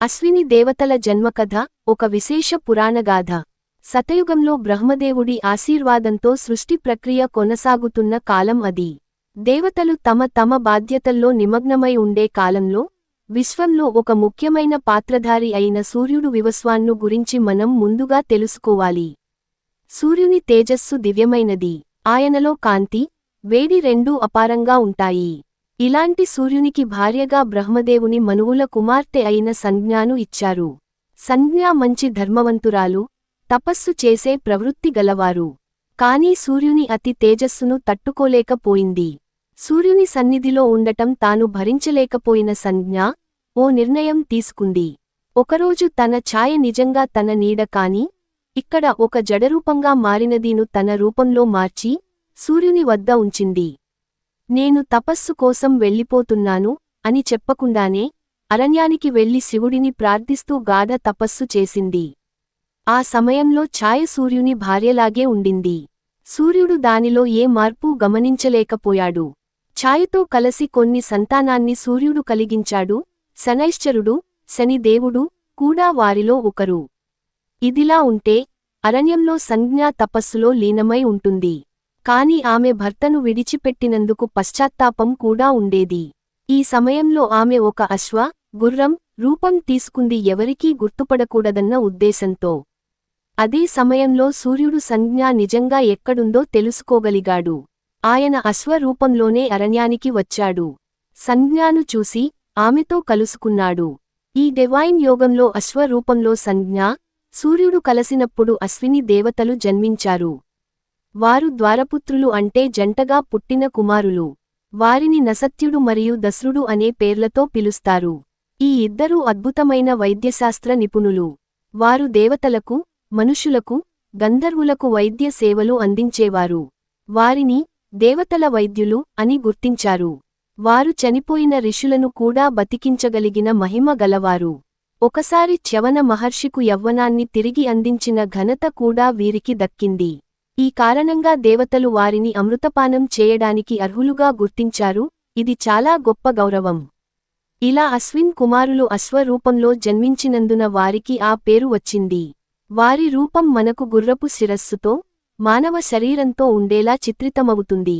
అశ్విని దేవతల జన్మకథ ఒక విశేష పురాణగాథ. సతయుగంలో బ్రహ్మదేవుడి ఆశీర్వాదంతో సృష్టి ప్రక్రియ కొనసాగుతున్న కాలం అది. దేవతలు తమ తమ బాధ్యతల్లో నిమగ్నమై ఉండే కాలంలో విశ్వంలో ఒక ముఖ్యమైన పాత్రధారి అయిన సూర్యుడు వివస్వాన్ను గురించి మనం ముందుగా తెలుసుకోవాలి. సూర్యుని తేజస్సు దివ్యమైనది. ఆయనలో కాంతి వేడి రెండూ అపారంగా ఉంటాయి. ఇలాంటి సూర్యునికి భార్యగా బ్రహ్మదేవుని మనువుల కుమార్తె అయిన సంజ్ఞాను ఇచ్చారు. సంజ్ఞా మంచి ధర్మవంతురాలు తపస్సు చేసే ప్రవృత్తి గలవారు. కాని సూర్యుని అతి తేజస్సును తట్టుకోలేకపోయింది. సూర్యుని సన్నిధిలో ఉండటం తాను భరించలేకపోయిన సంజ్ఞ ఓ నిర్ణయం తీసుకుంది. ఒకరోజు తన ఛాయ నిజంగా తన నీడ కాని ఇక్కడ ఒక జడరూపంగా మారినదీను తన రూపంలో మార్చి సూర్యుని వద్ద ఉంచింది. నేను తపస్సు కోసం వెళ్ళిపోతున్నాను అని చెప్పకుండానే అరణ్యానికి వెళ్ళి శివుడిని ప్రార్థిస్తూ గాఢ తపస్సు చేసింది. ఆ సమయంలో ఛాయ సూర్యుని భార్యలాగే ఉండింది. సూర్యుడు దానిలో ఏ మార్పు గమనించలేకపోయాడు. ఛాయతో కలసి కొన్ని సంతానాన్ని సూర్యుడు కలిగించాడు. శనైశ్చరుడు శనిదేవుడు కూడా వారిలో ఒకరు. ఇదిలా ఉంటే అరణ్యంలో సంజ్ఞా తపస్సులో లీనమై ఉంటుంది. కాని ఆమె భర్తను విడిచిపెట్టినందుకు పశ్చాత్తాపం కూడా ఉండేది. ఈ సమయంలో ఆమె ఒక అశ్వ గుర్రం రూపం తీసుకుంది ఎవరికీ గుర్తుపడకూడదన్న ఉద్దేశంతో. అదే సమయంలో సూర్యుడు సంజ్ఞ నిజంగా ఎక్కడుందో తెలుసుకోగలిగాడు. ఆయన అశ్వరూపంలోనే అరణ్యానికి వచ్చాడు. సంజ్ఞాను చూసి ఆమెతో కలుసుకున్నాడు. ఈ డెవైన్ యోగంలో అశ్వరూపంలో సంజ్ఞ సూర్యుడు కలసినప్పుడు అశ్విని దేవతలు జన్మించారు. వారు ద్వారపుత్రులు అంటే జంటగా పుట్టిన కుమారులు. వారిని నసత్యుడు మరియు దస్రుడు అనే పేర్లతో పిలుస్తారు. ఈ ఇద్దరూ అద్భుతమైన వైద్యశాస్త్ర నిపుణులు. వారు దేవతలకు మనుషులకు గంధర్వులకు వైద్య సేవలు అందించేవారు. వారిని దేవతల వైద్యులు అని గుర్తించారు. వారు చనిపోయిన ఋషులను కూడా బతికించగలిగిన మహిమ గలవారు. ఒకసారి చ్యవన మహర్షికు యవ్వనాన్ని తిరిగి అందించిన ఘనత కూడా వీరికి దక్కింది. ఈ కారణంగా దేవతలు వారిని అమృతపానం చేయడానికి అర్హులుగా గుర్తించారు ఇది చాలా గొప్ప గౌరవం. ఇలా అశ్విన్ కుమారులు అశ్వరూపంలో జన్మించినందున వారికి ఆ పేరు వచ్చింది. వారి రూపం మనకు గుర్రపు శిరస్సుతో మానవ శరీరంతో ఉండేలా చిత్రితమవుతుంది.